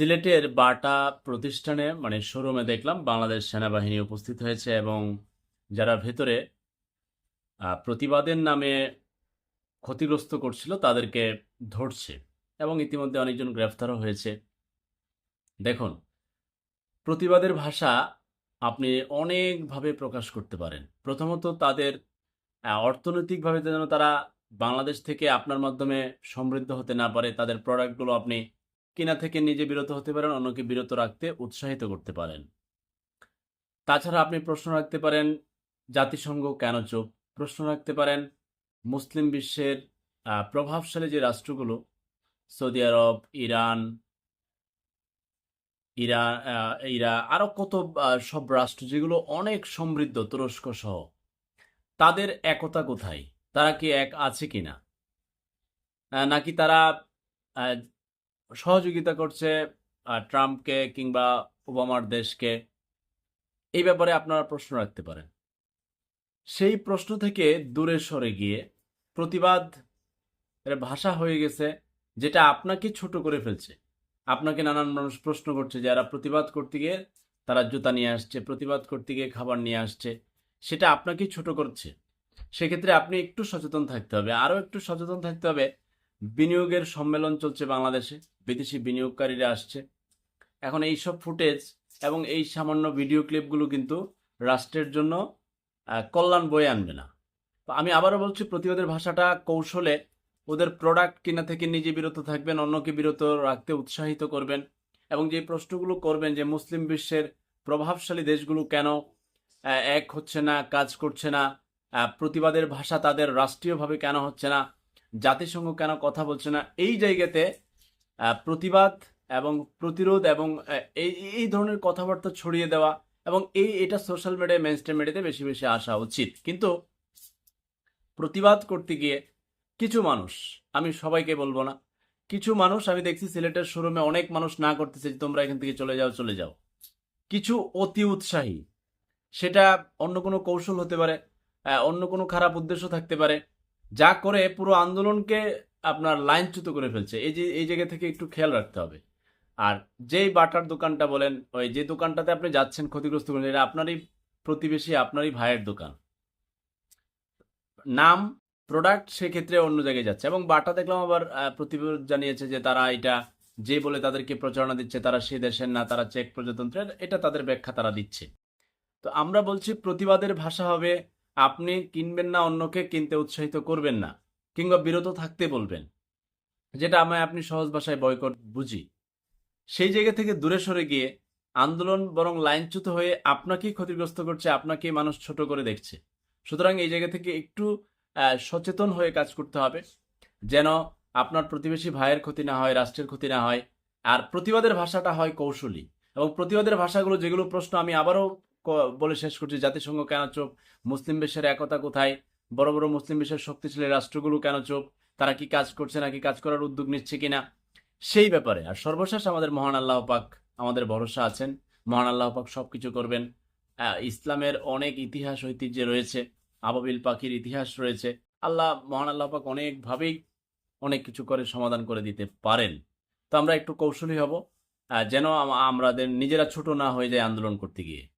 সিলেটের বাটা প্রতিষ্ঠানে মানে শোরুমে দেখলাম বাংলাদেশ সেনাবাহিনী উপস্থিত হয়েছে এবং যারা ভেতরে প্রতিবাদের নামে ক্ষতিগ্রস্ত করছিল তাদেরকে ধরছে এবং ইতিমধ্যে অনেকজন গ্রেফতারও হয়েছে। দেখুন, প্রতিবাদের ভাষা আপনি অনেকভাবে প্রকাশ করতে পারেন। প্রথমত তাদের অর্থনৈতিকভাবে যেন তারা বাংলাদেশ থেকে আপনার মাধ্যমে সমৃদ্ধ হতে না পারে, তাদের প্রোডাক্টগুলো আপনি কিনা থেকে নিজে বিরত হতে পারেন অন্যকে বিরত রাখতে উৎসাহিত করতে পারেন। তাছাড়া আপনি প্রশ্ন রাখতে পারেন জাতিসংঘ কেন চুপ? প্রশ্ন রাখতে পারেন মুসলিম বিশ্বের প্রভাবশালী যে রাষ্ট্রগুলো সৌদি আরব ইরান আহ, ইরা আরও কত সব রাষ্ট্র যেগুলো অনেক সমৃদ্ধ তুরস্ক সহ তাদের একতা কোথায়? তারা কি এক আছে কিনা? নাকি তারা সহযোগিতা করছে ট্রাম্পকে কিংবা ওবামার দেশকে। এই ব্যাপারে আপনারা প্রশ্ন রাখতে পারেন। সেই প্রশ্ন থেকে দূরে সরে গিয়ে প্রতিবাদ ভাষা হয়ে গেছে, যেটা আপনাকে ছোট করে ফেলছে। আপনাকে নানান মানুষ প্রশ্ন করছে যারা প্রতিবাদ করতে গিয়ে তারা জুতা নিয়ে আসছে, প্রতিবাদ করতে গিয়ে খাবার নিয়ে আসছে। সেটা আপনাকে ছোট করছে। সেক্ষেত্রে আপনি একটু সচেতন থাকতে হবে। আরও একটু সচেতন থাকতে হবে বিনিয়োগের সম্মেলন চলছে বাংলাদেশে, বিদেশি বিনিয়োগকারীরা আসছে। এখন এই সব ফুটেজ এবং এই সামান্য ভিডিও ক্লিপগুলো কিন্তু রাষ্ট্রের জন্য কল্যাণ বয়ে আনবে না। আমি আবারও বলছি প্রতিবাদের ভাষাটা কৌশলে ওদের প্রোডাক্ট কিনা থেকে নিজে বিরত থাকবেন, অন্যকে বিরত রাখতে উৎসাহিত করবেন এবং যে প্রশ্নগুলো করবেন যে মুসলিম বিশ্বের প্রভাবশালী দেশগুলো কেন এক হচ্ছে না, কাজ করছে না প্রতিবাদের ভাষা তাদের রাষ্ট্রীয়ভাবে কেন হচ্ছে না জাতিসংঘ কেন কথা বলছে না? এই জায়গাতে প্রতিবাদ এবং প্রতিরোধ এবং এই এই ধরনের কথাবার্তা ছড়িয়ে দেওয়া এবং এই, এটা সোশ্যাল মিডিয়ায় মেনস্ট্রিম মিডিয়াতে বেশি বেশি আসা উচিত। কিন্তু প্রতিবাদ করতে গিয়ে কিছু মানুষ, আমি সবাইকে বলব না, কিছু মানুষ, আমি দেখছি সিলেটের শোরুমে অনেক মানুষ না করতেছে তোমরা এখান থেকে চলে যাও চলে যাও। কিছু অতি উৎসাহী, সেটা অন্য কোনো কৌশল হতে পারে অন্য কোনো খারাপ উদ্দেশ্য থাকতে পারে যা করে পুরো আন্দোলনকে আপনার লাইনচ্যুত করে ফেলছে। এই যে এই জায়গা থেকে একটু খেয়াল রাখতে হবে। আর যেই বাটার দোকানটা বলেন ওই যে দোকানটাতে আপনি যাচ্ছেন ক্ষতিগ্রস্ত করেন এটা আপনারই প্রতিবেশী আপনারই ভাইয়ের দোকান। নাম প্রোডাক্ট সেক্ষেত্রে অন্য জায়গায় যাচ্ছে। এবং বাটা দেখলাম আবার আহ, প্রতিবেদন জানিয়েছে যে তারা এটা যে বলে তাদেরকে প্রচারণা দিচ্ছে তারা সে দেশের না তারা চেক প্রজাতন্ত্রের এটা তাদের ব্যাখ্যা তারা দিচ্ছে। তো আমরা বলছি প্রতিবাদের ভাষা হবে আপনি কিনবেন না, অন্যকে কিনতে উৎসাহিত করবেন না, কিংবা বিরত থাকতে বলবেন, যেটা আমায় আপনি সহজ ভাষায় বয়কট বুঝি। সেই জায়গা থেকে দূরে সরে গিয়ে আন্দোলন বরং লাইনচ্যুত হয়ে আপনাকেই ক্ষতিগ্রস্ত করছে, আপনাকেই মানুষ ছোট করে দেখছে। সুতরাং এই জায়গা থেকে একটু সচেতন হয়ে কাজ করতে হবে, যেন আপনার প্রতিবেশী ভাইয়ের ক্ষতি না হয়, রাষ্ট্রের ক্ষতি না হয়, আর প্রতিবাদের ভাষাটা হয় কৌশলী। এবং প্রতিবাদের ভাষাগুলো যেগুলো প্রশ্ন আমি আবারও বলে শেষ করছি জাতিসংঘ কেন চোখ মুসলিম বিশ্বের একতা কোথায়? বড় বড় মুসলিম বিশ্বের শক্তিশালী রাষ্ট্রগুলো কেন চোখ তারা কি কাজ করছে নাকি কাজ করার উদ্যোগ নিচ্ছে কিনা? সেই ব্যাপারে আর সর্বশেষ আমাদের মহান আল্লাহ পাক আমাদের ভরসা আছেন। মহান আল্লাহ পাক সবকিছু করবেন। আহ, ইসলামের অনেক ইতিহাস ঐতিহ্য রয়েছে। আবাবিল পাখির ইতিহাস রয়েছে। আল্লাহ মহান আল্লাহ পাক অনেকভাবেই অনেক কিছু করে সমাধান করে দিতে পারেন। তো আমরা একটু কৌশলী হব। যেন আম- আমাদের নিজেরা ছোট না হয়ে যায় আন্দোলন করতে গিয়ে।